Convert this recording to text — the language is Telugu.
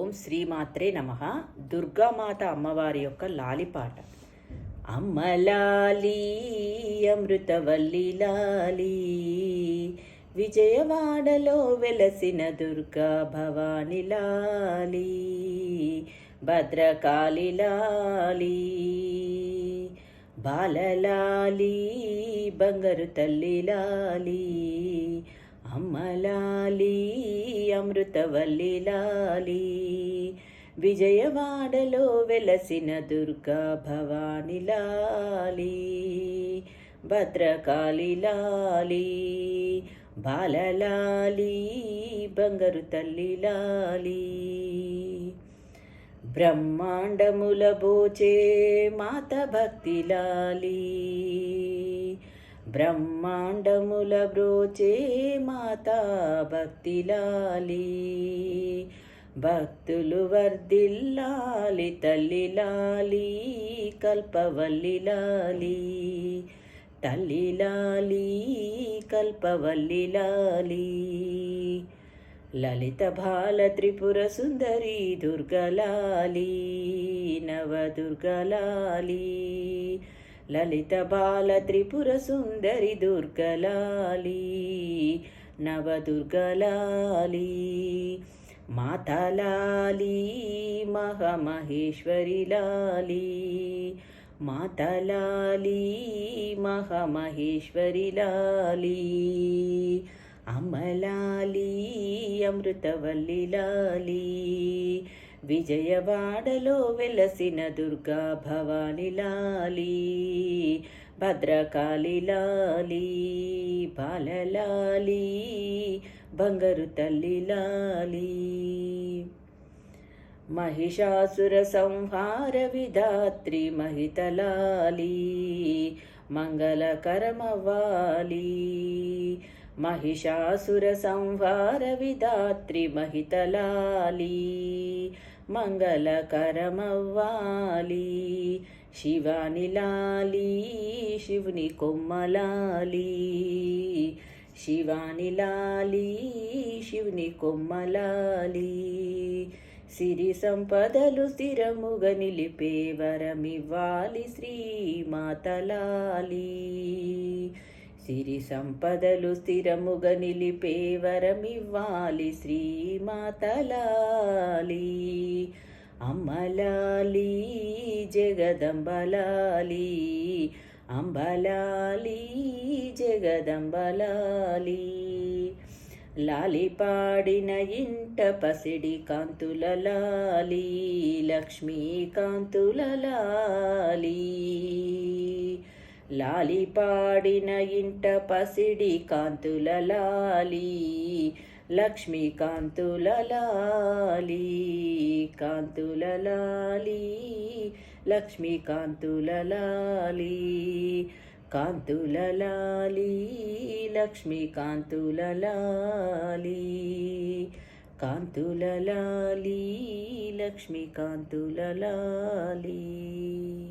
ఓం శ్రీమాత్రే నమ. దుర్గామాత అమ్మవారి యొక్క లాలిపాట. అమ్మలాలి అమృతవల్లి లాలి విజయవాడలో వెలసిన దుర్గా భవాని లాలి భద్రకాళి లాలి బాలలాలి బంగారు తల్లి లాలి అమ్మలాలి అమృతవల్లిలాలి. విజయవాడలో వెలసిన దుర్గా భవాని లాలి భద్రకాళి లాలి బాలలాలి. బంగారు తల్లి లాలి బ్రహ్మాండముల బోచే మాత భక్తి లాలి బ్రహ్మాండముల బ్రోచే మాతా భక్తి లాలి భక్తులు వర్ధిల్లాలి తల్లి కల్పవల్లిలాలి కల్పవల్లి కల్పవల్లిలాలి. తల్లి కల్పవల్లి లలిత బాల త్రిపుర సుందరి దుర్గలాలి నవ దుర్గలాలి లలిత బాల త్రిపుర సుందరి దుర్గలాలి నవదుర్గలాలి మాతలాలి మహమహేశ్వరి లాలి మాతలాలి మహమహేశ్వరి లాలి అమలాలి అమృతవల్లి లాలి విజయవాడలో వెలసిన దుర్గా భవాని లాలి భద్రకాళి లాలి బాలలాలి బంగారు తల్లి లాలి. మహిషాసుర సంహార విధాత్రి మహితలాలి మంగళకరమవాలి మహిషాసుర సంహార విధాత్రి మహితలాలి మంగళకరమవ్వాలి శివాని లాలి శివుని కొమ్మలాలి శివాని లాలి శివుని కొమ్మలాలి. సిరి సంపదలు స్థిరముగ నిలిపే వరమివ్వాలి శ్రీమాతలాలి. సిరి సంపదలు స్థిరముగ నిలిపే వరమివ్వాలి శ్రీమాతలాలి. అమ్మలాలి జగదంబలాలి అంబలాలి జగదంబలాలి. లాలి పాడిన ఇంట పసిడి కాంతుల లాలి లక్ష్మీ కాంతుల లాలి. లాలి పాడిన ఇంట పసిడి కాంతుల లాలి లక్ష్మీ కాంతుల లాలి కాంతుల లాలి లక్ష్మీ కాంతుల లాలి కాంతుల లాలి లక్ష్మీ కాంతుల లాలి కాంతుల లాలి లక్ష్మీ కాంతుల లాలి.